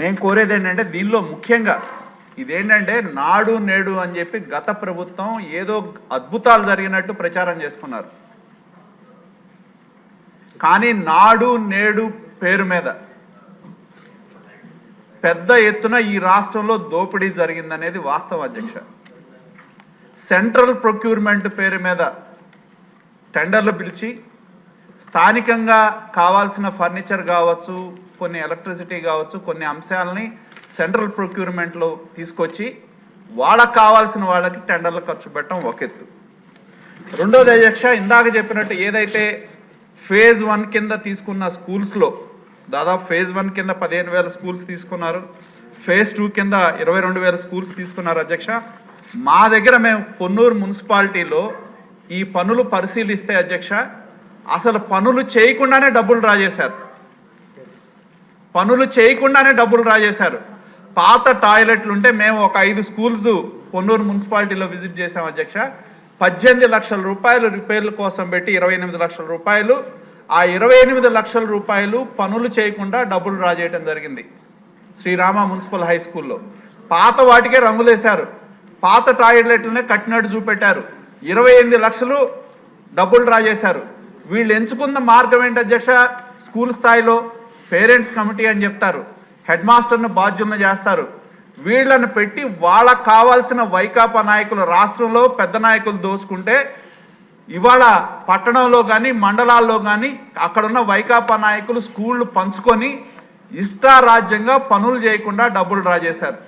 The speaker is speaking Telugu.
నేను కోరేది ఏంటంటే దీనిలో ముఖ్యంగా ఇదేంటంటే నాడు నేడు అని చెప్పి గత ప్రభుత్వం ఏదో అద్భుతాలు జరిగినట్టు ప్రచారం చేసుకున్నారు. కానీ నాడు నేడు పేరు మీద పెద్ద ఎత్తున ఈ రాష్ట్రంలో దోపిడీ జరిగిందనేది వాస్తవ అధ్యక్ష. సెంట్రల్ ప్రొక్యూర్మెంట్ పేరు మీద టెండర్లు పిలిచి స్థానికంగా కావాల్సిన ఫర్నిచర్ కావచ్చు కొన్ని ఎలక్ట్రిసిటీ కావచ్చు కొన్ని అంశాలని సెంట్రల్ ప్రొక్యూర్మెంట్లో తీసుకొచ్చి వాళ్ళకి కావాల్సిన వాళ్ళకి టెండర్లు ఖర్చు పెట్టడం ఒక ఎత్తు. రెండోది అధ్యక్ష ఇందాక చెప్పినట్టు ఏదైతే ఫేజ్ వన్ కింద తీసుకున్న స్కూల్స్లో దాదాపు ఫేజ్ వన్ కింద పదిహేను వేల స్కూల్స్ తీసుకున్నారు ఫేజ్ టూ కింద ఇరవై రెండు వేల స్కూల్స్ తీసుకున్నారు అధ్యక్ష. మా దగ్గర మేము పొన్నూరు మున్సిపాలిటీలో ఈ పనులు పరిశీలిస్తే అధ్యక్ష అసలు పనులు చేయకుండానే డబ్బులు డ్రా చేశారు. పనులు చేయకుండానే డబ్బులు డ్రా చేశారు. పాత టాయిలెట్లు ఉంటే మేము ఒక ఐదు స్కూల్స్ పొన్నూరు మున్సిపాలిటీలో విజిట్ చేసాం అధ్యక్ష. పద్దెనిమిది లక్షల రూపాయలు రిపేర్ల కోసం పెట్టి ఇరవై ఎనిమిది లక్షల రూపాయలు. ఆ ఇరవై ఎనిమిది లక్షల రూపాయలు పనులు చేయకుండా డబ్బులు డ్రా చేయడం జరిగింది. శ్రీరామ మున్సిపల్ హై స్కూల్లో. పాత వాటికే రంగులేశారు. పాత టాయిలెట్లనే కట్టినట్టు చూపెట్టారు. ఇరవై ఎనిమిది లక్షలు డబ్బులు డ్రా చేశారు. వీళ్ళు ఎంచుకున్న మార్గం ఏంటి అధ్యక్ష? స్కూల్ స్థాయిలో పేరెంట్స్ కమిటీ అని చెప్తారు. హెడ్ మాస్టర్ను బాధ్యులను చేస్తారు. వీళ్ళను పెట్టి వాళ్ళకు కావాల్సిన వైకాపా నాయకులు రాష్ట్రంలో పెద్ద నాయకులు దోచుకుంటే ఇవాళ పట్టణంలో కానీ మండలాల్లో కానీ అక్కడున్న వైకాపా నాయకులు స్కూళ్ళు పంచుకొని ఇష్టారాజ్యంగా పనులు చేయకుండా డబ్బులు డ్రా చేశారు.